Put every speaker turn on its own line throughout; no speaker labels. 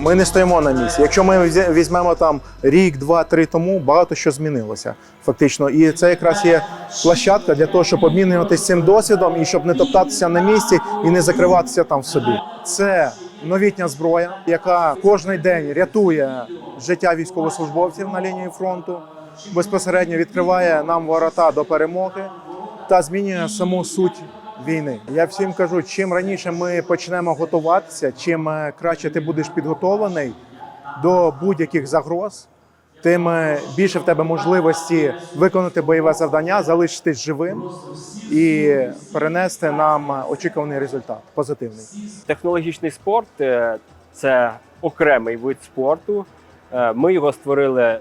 ми не стоїмо на місці. Якщо ми візьмемо там рік, два, три тому, багато що змінилося фактично. І це якраз є площадка для того, щоб обмінюватися цим досвідом і щоб не топтатися на місці і не закриватися там в собі. Це новітня зброя, яка кожен день рятує життя військовослужбовців на лінії фронту, безпосередньо відкриває нам ворота до перемоги та змінює саму суть війни. Я всім кажу, чим раніше ми почнемо готуватися, чим е, краще ти будеш підготовлений до будь-яких загроз, тим е, більше в тебе можливості виконати бойове завдання, залишитись живим і перенести нам е, очікуваний результат позитивний.
Технологічний спорт це окремий вид спорту. Ми його створили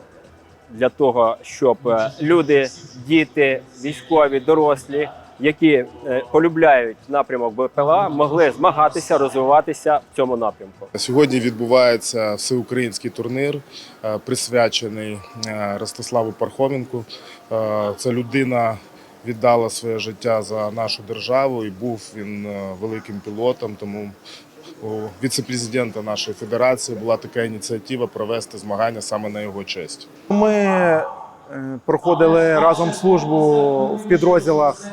для того, щоб люди, діти, військові, дорослі, які е, полюбляють напрямок БПЛА, могли змагатися, розвиватися в цьому напрямку.
Сьогодні відбувається всеукраїнський турнір, е, присвячений е, Ростиславу Пархоменку. Це людина віддала своє життя за нашу державу і був він великим пілотом. Тому у віце-президента нашої федерації була така ініціатива провести змагання саме на його честь.
Ми проходили разом службу в підрозділах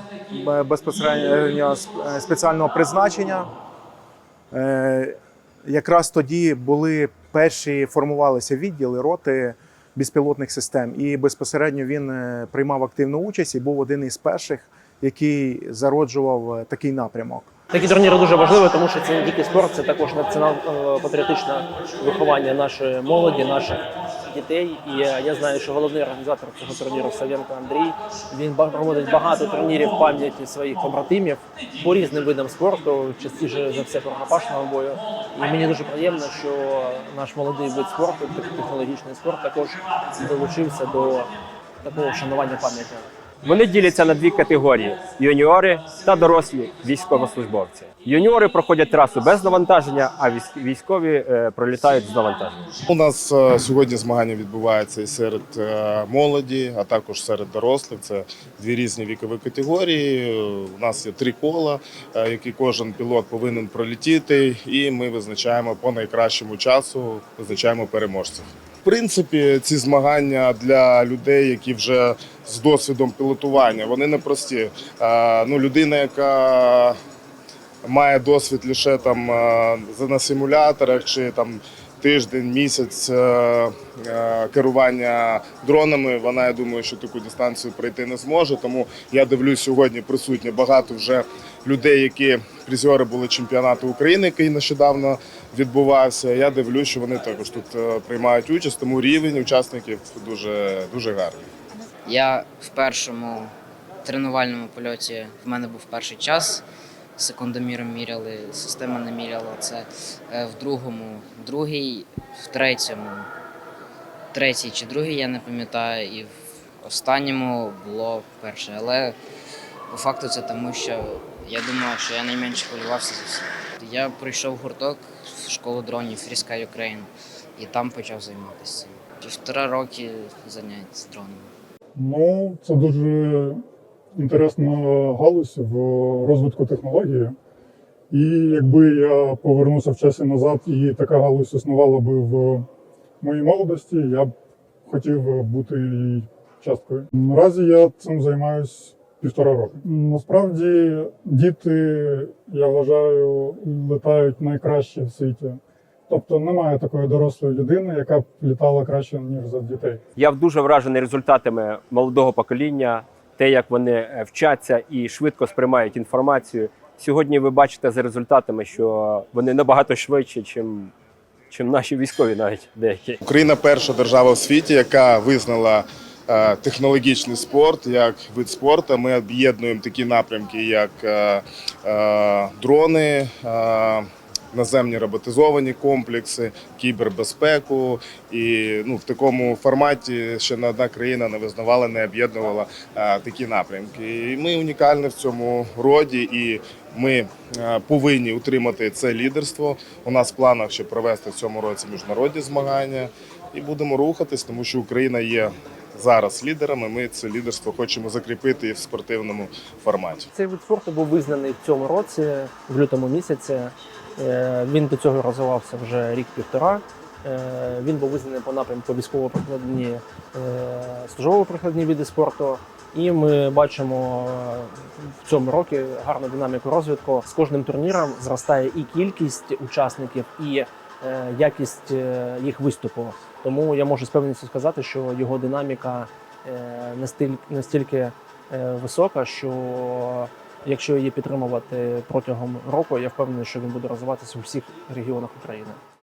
е, безпосередньо е, спеціального призначення. Е, Якраз тоді були перші формувалися відділи роти безпілотних систем, і безпосередньо він е, приймав активну участь і був один із перших, який зароджував е, такий напрямок.
Такі турніри дуже важливі, тому що це не тільки спорт, це також націонал-патріотичне виховання нашої молоді, наших дітей. І е, я знаю, що головний організатор цього турніру Савенко Андрій. Він проводить багато турнірів пам'яті своїх побратимів по різним видам спорту, частіше за все по рукопашному бою. І мені дуже приємно, що наш молодий вид спорту, технологічний спорт, також долучився до такого вшанування пам'яті.
Вони діляться на дві категорії: юніори та дорослі військовослужбовці. Юніори проходять трасу без навантаження, а військ- військові е, пролітають з навантаженням.
У нас е, сьогодні змагання відбуваються і серед е, молоді, а також серед дорослих. Це дві різні вікові категорії. У нас є три кола, які кожен пілот повинен пролетіти, і ми визначаємо по найкращому часу, визначаємо переможців. Принципі, ці змагання для людей, які вже з досвідом пілотування, вони непрості. Ну, людина, яка має досвід лише там на симуляторах чи там тиждень, місяць е, е, керування дронами. Вона я думаю, що таку дистанцію пройти не зможе. Тому я дивлюсь сьогодні присутні багато вже людей, які призери були чемпіонату України, який нещодавно відбувався. Я дивлюсь, що вони також тут е, приймають участь, тому рівень учасників дуже дуже гарний.
Я в першому тренувальному польоті в мене був перший час. Секундоміром міряли, система не міряла це. Е, В другому, другий, в третьому, третій чи другий, я не пам'ятаю, і в останньому було перше. Але по факту це тому, що я думаю, що я найменше полювався за всіх. Я прийшов в гурток в школу дронів Free Ukraine і там почав займатися. Півтора роки занять з дронами.
Ну, це дуже інтересна галузь в розвитку технології. І якби я повернувся в часі назад, і така галузь існувала би в моїй молодості, я б хотів бути її часткою. Наразі я цим займаюсь півтора роки. Насправді діти, я вважаю, летають найкраще в світі. Тобто немає такої дорослої людини, яка б літала краще, ніж за дітей.
Я дуже вражений результатами молодого покоління, те, як вони е, вчаться і швидко сприймають інформацію. Сьогодні ви бачите за результатами, що вони набагато швидше, чим, чим наші військові, навіть деякі.
Україна перша держава в світі, яка визнала технологічний спорт як вид спорту. Ми об'єднуємо такі напрямки, як е, е, дрони. Наземні роботизовані комплекси, кібербезпеку, і ну в такому форматі ще не одна країна не визнавала, не об'єднувала е, такі напрямки. І ми унікальні в цьому роді, і ми е, повинні утримати це лідерство. У нас в планах ще провести в цьому році міжнародні змагання, і будемо рухатись, тому що Україна є зараз лідерами. Ми це лідерство хочемо закріпити і в спортивному форматі.
Цей вид спорту був визнаний в цьому році, в лютому місяці, Він до цього розвивався вже рік-півтора. Е, Він був визнаний по напрямку військово-прикладні е, службово-прикладні види спорту. І ми бачимо е, в цьому році гарну динаміку розвитку. З кожним турніром зростає і кількість учасників, і е, якість е, їх виступу. Тому я можу з певністю сказати, що його динаміка е, настільки е, висока, що якщо її підтримувати протягом року, я впевнений, що він буде розвиватися у всіх регіонах України.